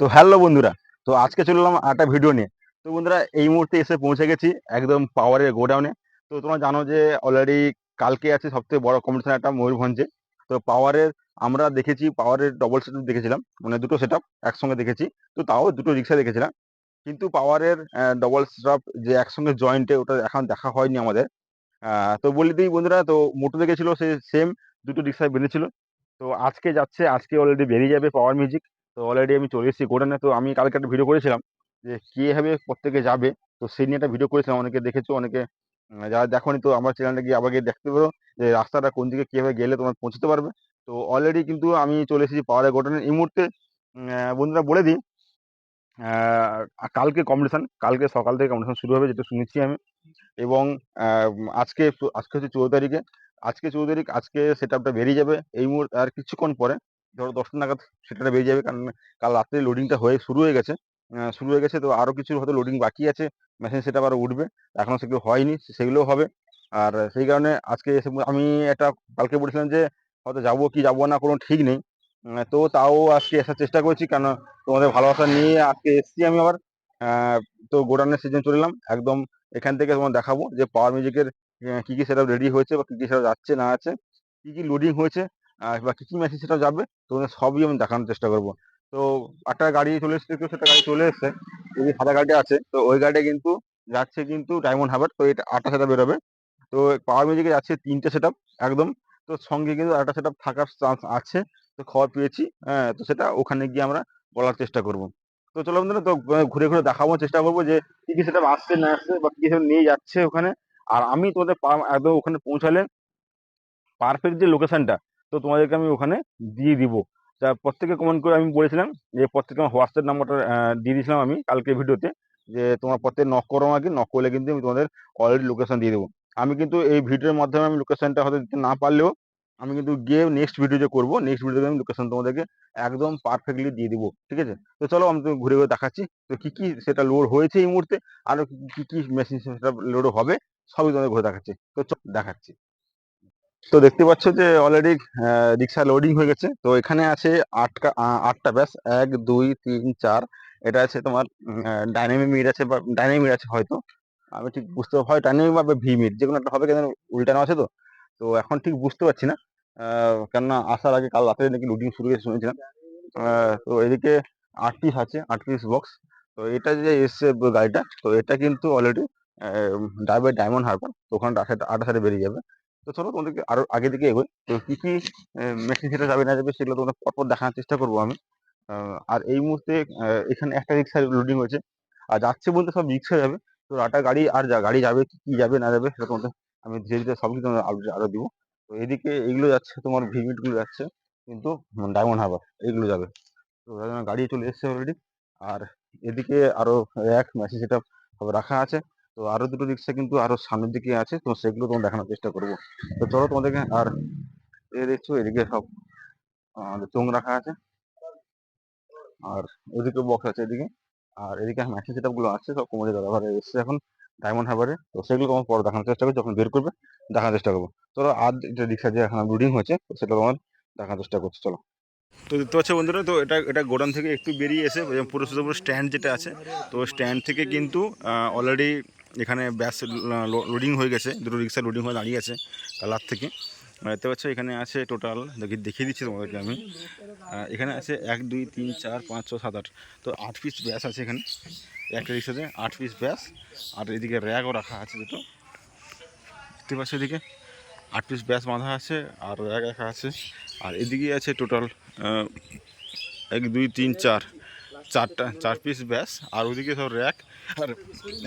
তো হ্যালো বন্ধুরা, তো আজকে চললাম একটা ভিডিও নিয়ে। তো বন্ধুরা, এই মুহূর্তে এসে পৌঁছে গেছি একদম পাওয়ারের গোডাউনে তো তোমরা জানো যে অলরেডি কালকে আছে সবথেকে বড় কম্পিটিশন একটা ময়ূরভঞ্জে। তো পাওয়ারের আমরা দেখেছি পাওয়ারের ডবল সেট দেখেছিলাম। মানে দুটো সেট একসঙ্গে দেখেছি। তো তাও দুটো রিক্সা দেখেছিলাম। কিন্তু পাওয়ারের ডবল সেট যে একসঙ্গে জয়েন্টে ওটা এখন দেখা হয়নি আমাদের। তো বলি দিই বন্ধুরা, তো মোটু দেখেছিল সে সেম দুটো রিক্সায় বেরিয়েছিল তো আজকে যাচ্ছে, আজকে অলরেডি বেরিয়ে যাবে পাওয়ার মিউজিক তো অলরেডি আমি চলে এসেছি গোডানে তো আমি কালকে একটা ভিডিও করেছিলাম যে কীভাবে প্রত্যেকে যাবে। তো সেই নিয়ে একটা ভিডিও করেছিলাম, অনেকে দেখেছ, অনেকে যারা দেখোনি তো আমার চ্যানেলটা গিয়ে আবার গিয়ে দেখতে পারো যে রাস্তাটা কোন দিকে কীভাবে গেলে তোমার পৌঁছতে পারবে। তো অলরেডি কিন্তু আমি চলে এসেছি পাওয়ারে গোডানে এই মুহূর্তে বন্ধুরা বলে দিই কালকে কম্পিটিশান কালকে সকাল থেকে কম্পিটিশান শুরু হবে, যেটা শুনেছি আমি। এবং আজকে আজকে হচ্ছে চৌদ্দ তারিখে। আজকে চৌদ্দ তারিখ, আজকে সেটআপটা বেরিয়ে যাবে। এই মুহূর্তে আর কিছুক্ষণ পরে ধরো দশটা নাগাদ সেটা বেরিয়ে যাবে। কারণ কাল রাত্রে লোডিংটা হয়ে শুরু হয়ে গেছে। শুরু হয়ে গেছে তো আরও কিছু হয়তো লোডিং বাকি আছে। মেশিন সেটা আবার উঠবে। এখনও সেগুলো হয়নি সেগুলোও হবে। আর সেই কারণে আজকে এসে আমি একটা কালকে বলেছিলাম যে, হয়তো যাব কি যাব না কোনো ঠিক নেই। তো তাও আজকে আসার চেষ্টা করছি। কেন তোমাদের ভালোবাসা নিয়ে আজকে এসেছি আমি আবার। তো গোডাউনের সিজন চলে এলাম। একদম এখান থেকে তোমার দেখাবো যে পাওয়ার মিউজিকের কী কী সেটা রেডি হয়েছে বা কী কী সেটা যাচ্ছে না আছে। কী কী লোডিং হয়েছে। বা কি কি সেটা যাবে তোমাদের সবই আমি দেখানোর চেষ্টা করব। তো একটা গাড়ি চলে এসছে তো সেটা গাড়ি চলে এসছে যদি সাদা গাড়ি আছে, তো ওই গাড়িটা কিন্তু যাচ্ছে কিন্তু ডায়মন্ড হারবার, তো এটা আটটা সেটা বেরোবে। তো পাওয়ার মিউজিকে যাচ্ছে তিনটে সেট একদম, তো সঙ্গে কিন্তু একটা সেট থাকার চান্স আছে, তো খবর পেয়েছি হ্যাঁ তো সেটা ওখানে গিয়ে আমরা বলার চেষ্টা করব। তো চলো বন্ধুরা, তো ঘুরে ঘুরে দেখাবো, চেষ্টা করব যে কি কি সেটা আসছে, না আসছে, বা কি নিয়ে যাচ্ছে ওখানে। আর আমি তোমাদের একদম ওখানে পৌঁছালে পারফেক্ট যে লোকেশনটা তো তোমাদেরকে আমি ওখানে দিয়ে দিব। তা প্রত্যেকে কমেন্ট করে আমি বলেছিলাম যে প্রত্যেকে আমার হোয়াটসঅ্যাপ নাম্বারটা দিয়ে দিয়েছিলাম আমি কালকে ভিডিওতে যে, তোমার প্রত্যেক নক করো আমাকে নক করলে কিন্তু আমি তোমাদের অলরেডি লোকেশন দিয়ে দেবো। আমি কিন্তু এই ভিডিওর মাধ্যমে আমি লোকেশানটা হয়তো দিতে না পারলেও আমি কিন্তু গিয়ে নেক্সট ভিডিও যে করব। নেক্সট ভিডিওতে আমি লোকেশন তোমাদেরকে একদম পারফেক্টলি দিয়ে দিব। ঠিক আছে? তো চলো আমি তো ঘুরে ঘুরে দেখাচ্ছি। তো কী কী সেটা লোড হয়েছে এই মুহূর্তে? আরও কী কী মেশিন সেটা লোড হবে? সবই তোমাদের ঘুরে দেখাচ্ছি। তো চল দেখাচ্ছি। তো দেখতে পাচ্ছ যে অলরেডি রিক্সা লোডিং হয়ে গেছে। তো এখানে আছে আটটা আটটা, ব্যাস। এক, দুই, তিন, চার। এটা আছে তোমার ডাইনামিক মিট আছে বা ডাইনামিক মিট আছে হয়তো। আমি ঠিক বুঝতে হয় ডাইনামিক বা ভি মিট যে কোনো একটা হবে কেন উল্টানো আছে তো। তো এখন ঠিক বুঝতে পারছি না। কেননা আসার আগে কাল রাতে নাকি লোডিং শুরু হয়েছে শুনেছিলাম। তো এদিকে আট পিস আছে আট পিস বক্স তো এটা যে এসছে গাড়িটা, তো এটা কিন্তু অলরেডি ড্রাইভার ডায়মন্ড হারবার তো ওখানে আটা সাইডে বেরিয়ে যাবে। তো চলো তোমাদেরকে আরও আগে দিকে এগোই। তো কি কি মেশিন সেটা যাবে না যাবে সেগুলো তোমাদের পরপর দেখানোর চেষ্টা করব আমি। আর এই মুহূর্তে এখানে একটা রিক্সা লোডিং হয়েছে। আর যাচ্ছে বলতে সব রিক্সা যাবে। তো আটা গাড়ি, আর যা গাড়ি যাবে কি যাবে না যাবে সেটা তোমাদের আমি ধীরে ধীরে সব কিছু আরও দিব। তো এদিকে এগুলো যাচ্ছে, তোমার ভিমিটগুলো যাচ্ছে, কিন্তু ডায়মন্ড হারবার এইগুলো যাবে। তো গাড়ি চলে এসেছে অলরেডি আর এদিকে আরও এক মেশিন সেটা রাখা আছে। তো আরও দুটো রিক্সা কিন্তু আরও সামনের দিকে আছে, তো সেগুলো তোমার দেখানোর চেষ্টা করব। তো চলো তোমাদেরকে আর এ দেখছ, এদিকে সব চোঙ রাখা আছে, আর ওদিকে বক্স আছে এদিকে, আর এদিকে মেশিন সেটআপগুলো আছে, সব কোমরে দাদা এসছে এখন ডায়মন্ড হারবারে তো সেগুলো তোমার পরে দেখানোর চেষ্টা করব, যখন বের করবে দেখানোর চেষ্টা করব। চলো আর যে রিক্সা যে এখন লোডিং হয়েছে, তো সেটা তোমার দেখানোর চেষ্টা করছি, চলো। তো দেখতে পাচ্ছ বন্ধুরা, তো এটা এটা গোডাউন থেকে একটু বেরিয়ে এসে পুরো পুরো স্ট্যান্ড যেটা আছে, তো স্ট্যান্ড থেকে কিন্তু অলরেডি এখানে ব্যাস লোডিং হয়ে গেছে। দুটো রিক্সা লোডিং হয়ে দাঁড়িয়ে আছে কালার থেকে। দেখতে পাচ্ছ, এখানে আছে টোটাল দেখি দেখিয়ে দিচ্ছি তোমাদেরকে আমি। এখানে আছে এক, দুই, তিন, চার, পাঁচ, ছ, সাত, আট। তো আট পিস ব্যাস আছে এখানে। একটা রিক্সাতে আট পিস ব্যাস। আর এদিকে র্যাগও রাখা আছে দুটো। দেখতে পাচ্ছ এদিকে? আট পিস ব্যাস বাঁধা আছে, আর র্যাগ রাখা আছে। আর এদিকে আছে টোটাল এক, দুই, তিন, চার। চারটা চার পিস ব্যাস। আর ওদিকে সব র্যাক আর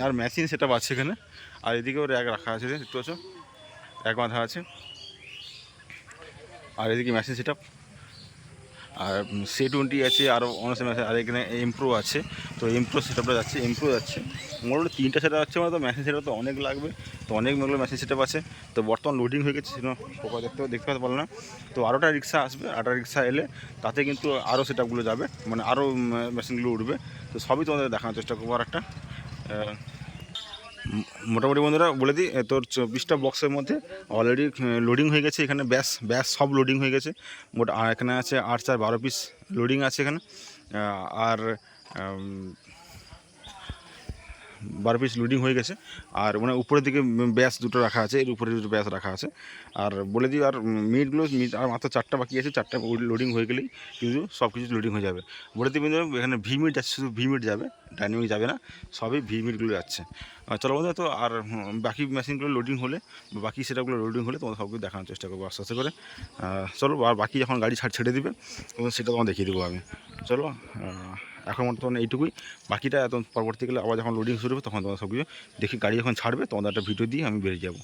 আর মেশিন সেটা আছে এখানে। আর এদিকেও র্যাক রাখা আছে দেখতে পাচ্ছ? র্যাক বাঁধা আছে। আর এদিকে মেশিন সেট আর সি টোয়েন্টি আছে আরও অনেক আছে, আর এখানে এমপ্রো আছে। তো এমপ্রো সেটআপটা যাচ্ছে এমপ্রো যাচ্ছে। মোটামুটি তিনটা সেট আছে মানে তো মেশিন সেটআপ তো অনেক লাগবে। তো অনেক মেগুলো মেশিন সেটআপ আছে। তো বর্তমান লোডিং হয়ে গেছে সেটা পোকা দেখতে দেখতে পারতে পারল না। তো আরোটা রিক্সা আসবে আরোটা রিক্সা এলে তাতে কিন্তু আরও সেটআপগুলো যাবে। মানে আরও মেশিনগুলো উঠবে। তো সবই তোমাদের দেখানোর চেষ্টা করব আর একটা মোটামুটি বন্ধুরা বলে দিই তোর চব্বিশটা বক্সের মধ্যে অলরেডি লোডিং হয়ে গেছে এখানে, ব্যাস ব্যাস সব লোডিং হয়ে গেছে। মোট এখানে আছে আট, চার, বারো পিস লোডিং আছে এখানে। আর বারো পিস লোডিং হয়ে গেছে। আর মানে উপরের দিকে ব্যাস দুটো রাখা আছে, এর উপরে দুটো ব্যাস রাখা আছে। আর বলে দিই, আর মিটগুলো মিট আর মাত্র চারটা বাকি আছে, চারটা লোডিং হয়ে গেলেই কিন্তু সব কিছু লোডিং হয়ে যাবে। বলে দিই এখানে ভি মিট যাচ্ছে শুধু ভি মিট যাবে ডাইনামিক যাবে না, সবই ভি মিটগুলো যাচ্ছে। চলো বন্ধুরা, তো আর বাকি মেশিনগুলো লোডিং হলে বাকি সেটাগুলো লোডিং হলে তোমাদের সবকে দেখানোর চেষ্টা করব আস্তে আস্তে করে। চলো, আর বাকি যখন গাড়ি ছাড় ছেড়ে দিবে, তখন সেটা তোমার দেখিয়ে দেবো আমি। চলো এখন মতন এইটুকুই। বাকিটা এত পরবর্তীকালে আবার যখন লোডিং শুরু হবে, তখন তোমার সব কিছু দেখি গাড়ি যখন ছাড়বে, তোমাদের একটা ভিডিও দিয়ে আমি বেরিয়ে যাব।